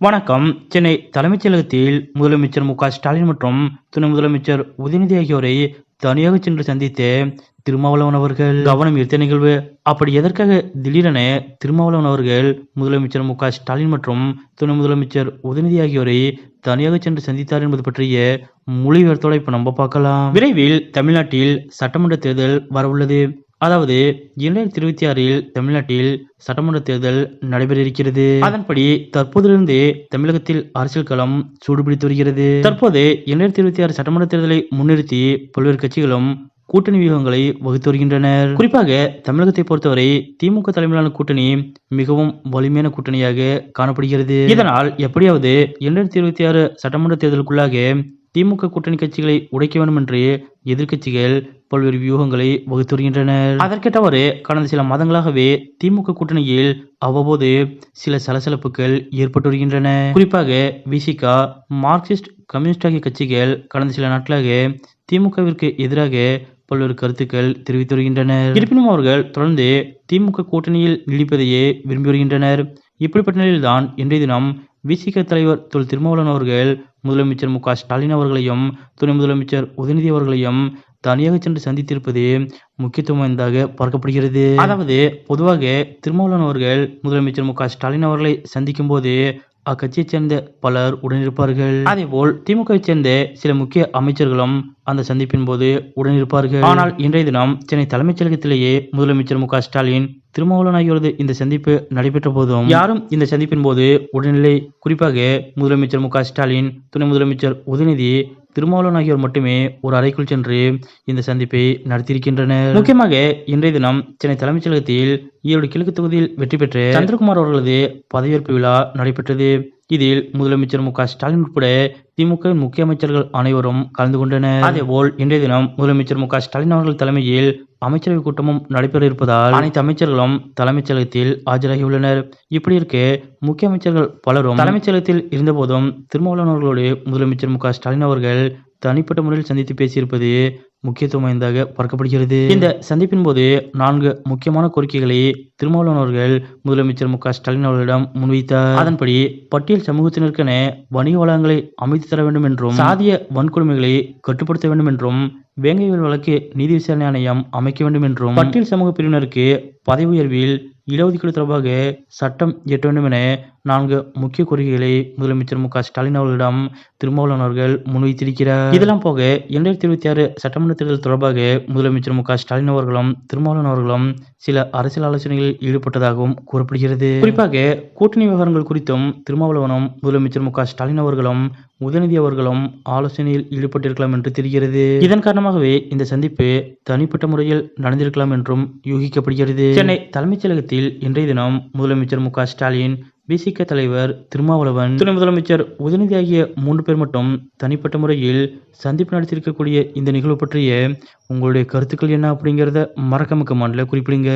வணக்கம். சென்னை தலைமைச் செயலகத்தில் முதலமைச்சர் மு க ஸ்டாலின் மற்றும் துணை முதலமைச்சர் உதயநிதி ஆகியோரை தனியாக சென்று சந்தித்து திருமாவளவன் அவர்கள் கவனம் ஈர்த்த நிகழ்வு. அப்படி எதற்காக திடீரென திருமாவளவன் அவர்கள் முதலமைச்சர் மு க ஸ்டாலின் மற்றும் துணை முதலமைச்சர் உதயநிதி ஆகியோரை தனியாக சென்று சந்தித்தார் என்பது பற்றிய மொழி விவரத்தோட இப்ப நம்ம பார்க்கலாம். விரைவில் தமிழ்நாட்டில் சட்டமன்ற தேர்தல் வரவுள்ளது. அதாவது இரண்டாயிரத்தி இருபத்தி ஆறில் தமிழ்நாட்டில் சட்டமன்ற தேர்தல் நடைபெற இருக்கிறது அதன்படி தற்போதிலிருந்து தமிழகத்தில் அரசியல் களம் சூடுபிடித்து வருகிறது. தற்போது இரண்டாயிரத்தி இருபத்தி ஆறு சட்டமன்ற தேர்தலை முன்னிறுத்தி பல்வேறு கட்சிகளும் கூட்டணி வியூகங்களை வகுத்து வருகின்றனர். குறிப்பாக தமிழகத்தை பொறுத்தவரை திமுக தலைமையிலான கூட்டணி மிகவும் வலிமையான கூட்டணியாக காணப்படுகிறது. இதனால் எப்படியாவது இரண்டாயிரத்தி இருபத்தி ஆறு சட்டமன்ற தேர்தலுக்குள்ளாக திமுக கூட்டணி கட்சிகளை உடைக்க வேண்டும் என்று எதிர்க்கட்சிகள் பல்வேறு வியூகங்களை வகுத்து வருகின்றனர் அதற்கேற்றவாறு கடந்த சில மாதங்களாகவே திமுக கூட்டணியில் அவ்வப்போது சில சலசலப்புகள் ஏற்பட்டு வருகின்றன குறிப்பாக விசிகா மார்க்சிஸ்ட் கம்யூனிஸ்ட் ஆகிய கட்சிகள் கடந்த சில நாட்களாக திமுகவிற்கு எதிராக பல்வேறு கருத்துக்கள் தெரிவித்து வருகின்றனர் இருப்பினும் அவர்கள் தொடர்ந்து திமுக கூட்டணியில் நீடிப்பதையே விரும்பி வருகின்றனர் இப்படிப்பட்ட நிலையில்தான் இன்றைய தினம் விசிக தலைவர் தொல். திருமாவளவன் அவர்கள் முதலமைச்சர் மு. க. ஸ்டாலின் அவர்களையும் துணை முதலமைச்சர் உதயநிதி அவர்களையும் தனியாக சென்று சந்தித்திருப்பது முக்கியத்துவம் வாய்ந்ததாக பார்க்கப்படுகிறது. அதாவது பொதுவாக திருமாவளவன் அவர்கள் முதலமைச்சர் மு க ஸ்டாலின் அவர்களை சந்திக்கும் போது அக்கட்சியைச் சேர்ந்த பலர் உடனிருப்பார்கள். அதேபோல் திமுகவை சேர்ந்த சில முக்கிய அமைச்சர்களும் அந்த சந்திப்பின் போது உடனிருப்பார்கள். ஆனால் இன்றைய தினம் சென்னை தலைமைச் செயலகத்திலேயே முதலமைச்சர் மு க ஸ்டாலின் திருமாவளவன் ஆகியோரது இந்த சந்திப்பு நடைபெற்ற போதும் யாரும் இந்த சந்திப்பின் போது உடனில்லை குறிப்பாக முதலமைச்சர் மு க ஸ்டாலின் துணை முதலமைச்சர் உதயநிதி திருமாவளவன் ஆகியோர் மட்டுமே ஒரு அறைக்குள் சென்று இந்த சந்திப்பை நடத்தியிருக்கின்றனர். முக்கியமாக இன்றைய தினம் சென்னை தலைமைச் செயலகத்தில் ஈரோடு கிழக்கு தொகுதியில் வெற்றி பெற்ற சந்திரகுமார் அவர்களது பதவியேற்பு விழா நடைபெற்றது. இதில் முதலமைச்சர் மு க ஸ்டாலின் உட்பட திமுக முக்கிய அமைச்சர்கள் அனைவரும் கலந்து கொண்டனர். அதேபோல் இன்றைய தினம் முதலமைச்சர் மு க ஸ்டாலின் அவர்கள் தலைமையில் அமைச்சரவை கூட்டமும் நடைபெற இருப்பதால் அனைத்து அமைச்சர்களும் தலைமைச் செயலகத்தில் ஆஜராகியுள்ளனர். இப்படி இருக்க முக்கிய அமைச்சர்கள் பலரும் தலைமைச் செயலகத்தில் இருந்தபோதும் திருமாவளவன் அவர்களோடு முதலமைச்சர் மு க ஸ்டாலின் அவர்கள் தனிப்பட்ட முறையில் சந்தித்து பேசியிருப்பது முக்கியத்துவம் வாய்ந்ததாக பார்க்கப்படுகிறது. இந்த சந்திப்பின் போது நான்கு முக்கியமான கோரிக்கைகளை திருமாவளவன் அவர்கள் முதலமைச்சர் மு க ஸ்டாலின் அவர்களிடம் முன்வைத்தார். அதன்படி பட்டியல் சமூகத்தினருக்கென வணிக வளங்களை அமைத்து தர வேண்டும் என்றும் சாதிய வன்கொடுமைகளை கட்டுப்படுத்த வேண்டும் என்றும் வேங்கைகள் வழக்கு நீதி விசாரணை ஆணையம் அமைக்க வேண்டும் என்றும் பட்டியல் சமூக பிரிவினருக்கு பதவி உயர்வில் இடஒதுக்கீடு தொடர்பாக சட்டம் இயற்ற வேண்டும் என நான்கு முக்கிய கோரிக்கைகளை முதலமைச்சர் மு க ஸ்டாலின் அவர்களிடம் திருமாவளவன் அவர்கள் முன்வைத்திருக்கிறார். இதெல்லாம் போக இரண்டாயிரத்தி இருபத்தி ஆறு சட்டமன்ற தேர்தல் தொடர்பாக முதலமைச்சர் மு க ஸ்டாலின் அவர்களும் திருமாவளவன் அவர்களும் சில அரசியல் ஆலோசனைகளில் ஈடுபட்டதாகவும் கூறப்படுகிறது. குறிப்பாக கூட்டணி விவகாரங்கள் குறித்தும் திருமாவளவனும் முதலமைச்சர் மு க ஸ்டாலின் அவர்களும் உதயநிதி அவர்களும் ஆலோசனையில் ஈடுபட்டிருக்கலாம் என்று தெரிகிறது. இதன் காரணமாகவே இந்த சந்திப்பு தனிப்பட்ட முறையில் நடந்திருக்கலாம் என்றும் யூகிக்கப்படுகிறது. சென்னை தலைமைச் செயலகத்தில் இன்றைய தினம் முதலமைச்சர் மு க ஸ்டாலின் பிசிக தலைவர் திருமாவளவன் துணை முதலமைச்சர் உதயநிதி ஆகிய மூன்று பேர் மட்டும் தனிப்பட்ட முறையில் சந்திப்பு நடத்தியிருக்கக்கூடிய இந்த நிகழ்வு பற்றிய உங்களுடைய கருத்துக்கள் என்ன அப்படிங்கிறத மறக்காம கமெண்ட்ல குறிப்பிடுங்க.